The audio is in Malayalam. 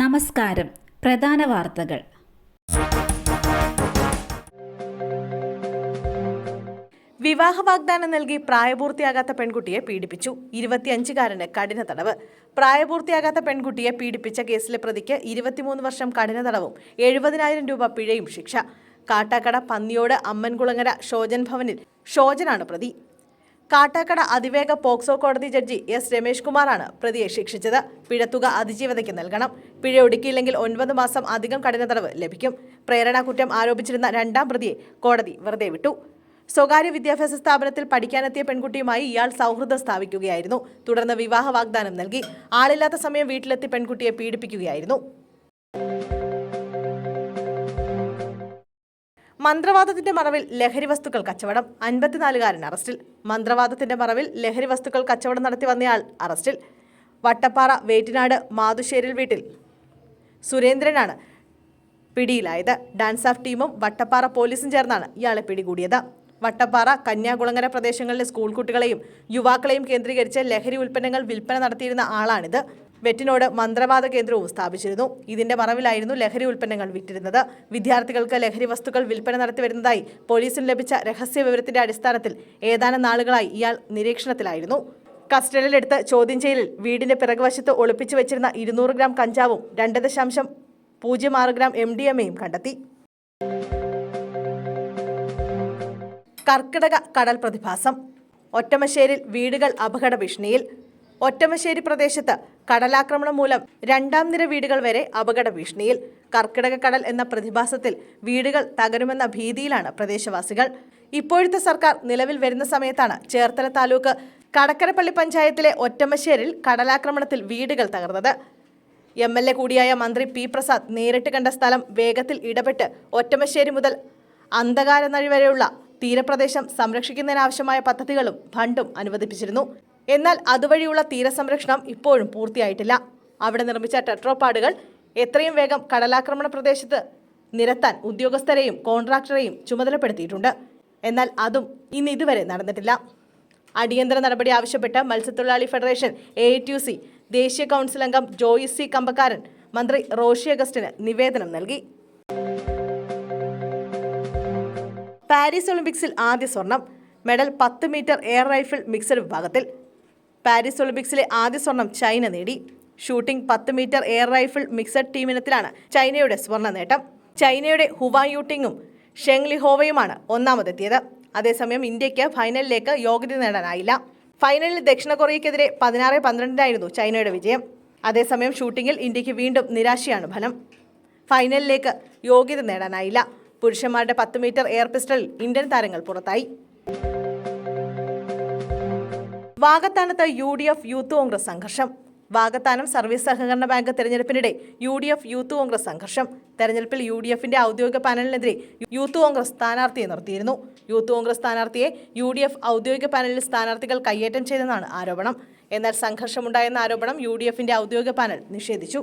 നമസ്കാരം. പ്രധാന വാർത്തകൾ. വിവാഹ വാഗ്ദാനം നൽകി പ്രായപൂർത്തിയാകാത്ത പെൺകുട്ടിയെ പീഡിപ്പിച്ചു. ഇരുപത്തിയഞ്ചുകാരന് കഠിന തടവ്. പ്രായപൂർത്തിയാകാത്ത പെൺകുട്ടിയെ പീഡിപ്പിച്ച കേസിലെ പ്രതിക്ക് ഇരുപത്തിമൂന്ന് വർഷം കഠിന തടവും എഴുപതിനായിരം രൂപ പിഴയും ശിക്ഷ. കാട്ടാക്കട പന്നിയോട് അമ്മൻകുളങ്ങര ഷോജൻ ഭവനിൽ ഷോജനാണ് പ്രതി. കാട്ടാക്കട അതിവേഗ പോക്സോ കോടതി ജഡ്ജി എസ് രമേഷ് കുമാറാണ് പ്രതിയെ ശിക്ഷിച്ചത്. പിഴത്തുക അതിജീവതയ്ക്ക് നൽകണം. പിഴ ഒടുക്കിയില്ലെങ്കിൽ ഒൻപത് മാസം അധികം കഠിന തടവ് ലഭിക്കും. പ്രേരണാ കുറ്റം ആരോപിച്ചിരുന്ന രണ്ടാം പ്രതിയെ കോടതി വെറുതെ വിട്ടു. സ്വകാര്യ വിദ്യാഭ്യാസ സ്ഥാപനത്തിൽ പഠിക്കാനെത്തിയ പെൺകുട്ടിയുമായി ഇയാൾ സൗഹൃദം സ്ഥാപിക്കുകയായിരുന്നു. തുടർന്ന് വിവാഹ വാഗ്ദാനം നൽകി. ആളില്ലാത്ത സമയം വീട്ടിലെത്തി പെൺകുട്ടിയെ പീഡിപ്പിക്കുകയായിരുന്നു. മന്ത്രവാദത്തിന്റെ മറവിൽ ലഹരി വസ്തുക്കൾ കച്ചവടം. അൻപത്തിനാലുകാരൻ അറസ്റ്റിൽ. മന്ത്രവാദത്തിന്റെ മറവിൽ ലഹരി വസ്തുക്കൾ കച്ചവടം നടത്തി വന്നയാൾ അറസ്റ്റിൽ. വട്ടപ്പാറ വേറ്റിനാട് മാതുശ്ശേരിൽ വീട്ടിൽ. സുരേന്ദ്രനാണ് പിടിയിലായത്. ഡാൻസ് ഓഫ് ടീമും വട്ടപ്പാറ പോലീസും ചേർന്നാണ് ഇയാളെ പിടികൂടിയത്. വട്ടപ്പാറ കന്യാകുളങ്ങര പ്രദേശങ്ങളിലെ സ്കൂൾ കുട്ടികളെയും യുവാക്കളെയും കേന്ദ്രീകരിച്ച് ലഹരി ഉൽപ്പന്നങ്ങൾ വിൽപ്പന നടത്തിയിരുന്ന ആളാണിത്. വെറ്റിനോട് മന്ത്രവാദ കേന്ദ്രവും സ്ഥാപിച്ചിരുന്നു. ഇതിന്റെ മറവിലായിരുന്നു ലഹരി ഉൽപ്പന്നങ്ങൾ വിറ്റിരുന്നത്. വിദ്യാർത്ഥികൾക്ക് ലഹരി വസ്തുക്കൾ വിൽപ്പന നടത്തി വരുന്നതായി പോലീസിന് ലഭിച്ച രഹസ്യ വിവരത്തിന്റെ അടിസ്ഥാനത്തിൽ ഏതാനും നാളുകളായി ഇയാൾ നിരീക്ഷണത്തിലായിരുന്നു. കസ്റ്റഡിയിലെടുത്ത് ചോദ്യം ചെയ്യലിൽ വീടിന്റെ പിറകുവശത്ത് ഒളിപ്പിച്ചു വെച്ചിരുന്ന ഇരുന്നൂറ് ഗ്രാം കഞ്ചാവും രണ്ട് ദശാംശം പൂജ്യം ആറ് ഗ്രാം എം ഡി എം എയും കണ്ടെത്തി. കർക്കിടക കടൽ പ്രതിഭാസം ഒറ്റമശ്ശേരിൽ വീടുകൾ അപകട ഭീഷണിയിൽ. ഒറ്റമശ്ശേരി പ്രദേശത്ത് കടലാക്രമണം മൂലം രണ്ടാം നിര വീടുകൾ വരെ അപകട ഭീഷണിയിൽ. കർക്കിടക കടൽ എന്ന പ്രതിഭാസത്തിൽ വീടുകൾ തകരുമെന്ന ഭീതിയിലാണ് പ്രദേശവാസികൾ. ഇപ്പോഴത്തെ സർക്കാർ നിലവിൽ വരുന്ന സമയത്താണ് ചേർത്തല താലൂക്ക് കടക്കരപ്പള്ളി പഞ്ചായത്തിലെ ഒറ്റമശ്ശേരിൽ കടലാക്രമണത്തിൽ വീടുകൾ തകർന്നത്. എം എൽ എ കൂടിയായ മന്ത്രി പി പ്രസാദ് നേരിട്ട് കണ്ട സ്ഥലം വേഗത്തിൽ ഇടപെട്ട് ഒറ്റമശ്ശേരി മുതൽ അന്ധകാരനഴി വരെയുള്ള തീരപ്രദേശം സംരക്ഷിക്കുന്നതിനാവശ്യമായ പദ്ധതികളും ഫണ്ടും അനുവദിപ്പിച്ചിരുന്നു. എന്നാൽ അതുവഴിയുള്ള തീരസംരക്ഷണം ഇപ്പോഴും പൂർത്തിയായിട്ടില്ല. അവിടെ നിർമ്മിച്ച ടെട്രോപാഡുകൾ എത്രയും വേഗം കടലാക്രമണ പ്രദേശത്ത് നിരത്താൻ ഉദ്യോഗസ്ഥരെയും കോൺട്രാക്ടറെയും ചുമതലപ്പെടുത്തിയിട്ടുണ്ട്. എന്നാൽ അതും ഇന്ന് ഇതുവരെ നടന്നിട്ടില്ല. അടിയന്തര നടപടി ആവശ്യപ്പെട്ട് മത്സ്യത്തൊഴിലാളി ഫെഡറേഷൻ എ സി ദേശീയ കൗൺസിൽ അംഗം ജോയിസ് സി കമ്പക്കാരൻ മന്ത്രി റോഷി അഗസ്റ്റിന് നിവേദനം നൽകി. പാരീസ് ഒളിമ്പിക്സിൽ ആദ്യ സ്വർണം മെഡൽ പത്ത് മീറ്റർ എയർ റൈഫിൾ മിക്സഡ് വിഭാഗത്തിൽ. പാരീസ് ഒളിമ്പിക്സിലെ ആദ്യ സ്വർണം ചൈന നേടി. ഷൂട്ടിംഗ് പത്ത് മീറ്റർ എയർ റൈഫിൾ മിക്സഡ് ടീമിനത്തിലാണ് ചൈനയുടെ സ്വർണ നേട്ടം. ചൈനയുടെ ഹുവായൂട്ടിങ്ങും ഷെങ് ലിഹോവയുമാണ് ഒന്നാമതെത്തിയത്. അതേസമയം ഇന്ത്യയ്ക്ക് ഫൈനലിലേക്ക് യോഗ്യത നേടാനായില്ല. ഫൈനലിൽ ദക്ഷിണ കൊറിയയ്ക്കെതിരെ പതിനാറ് പന്ത്രണ്ടിനായിരുന്നു ചൈനയുടെ വിജയം. അതേസമയം ഷൂട്ടിങ്ങിൽ ഇന്ത്യയ്ക്ക് വീണ്ടും നിരാശയാണ് ഫലം. ഫൈനലിലേക്ക് യോഗ്യത നേടാനായില്ല. പുരുഷന്മാരുടെ പത്ത് മീറ്റർ എയർ പിസ്റ്റളിൽ ഇന്ത്യൻ താരങ്ങൾ പുറത്തായി. വാഗത്താനത്ത് U D F youth Congress സംഘർഷം. വാഗത്താനം സർവീസ് സഹകരണ bank തെരഞ്ഞെടുപ്പിനിടെ U D F youth Congress സംഘർഷം. തെരഞ്ഞെടുപ്പിൽ യു ഡി എഫിന്റെ ഔദ്യോഗിക പാനലിനെതിരെ യൂത്ത് കോൺഗ്രസ് സ്ഥാനാർത്ഥിയെ നിർത്തിയിരുന്നു. യൂത്ത് കോൺഗ്രസ് സ്ഥാനാർത്ഥിയെ യു ഡി എഫ് ഔദ്യോഗിക പാനലിൽ സ്ഥാനാർത്ഥികൾ കയ്യേറ്റം ചെയ്തെന്നാണ് ആരോപണം. എന്നാൽ സംഘർഷമുണ്ടായെന്ന ആരോപണം യു ഡി എഫിന്റെ ഔദ്യോഗിക പാനൽ നിഷേധിച്ചു.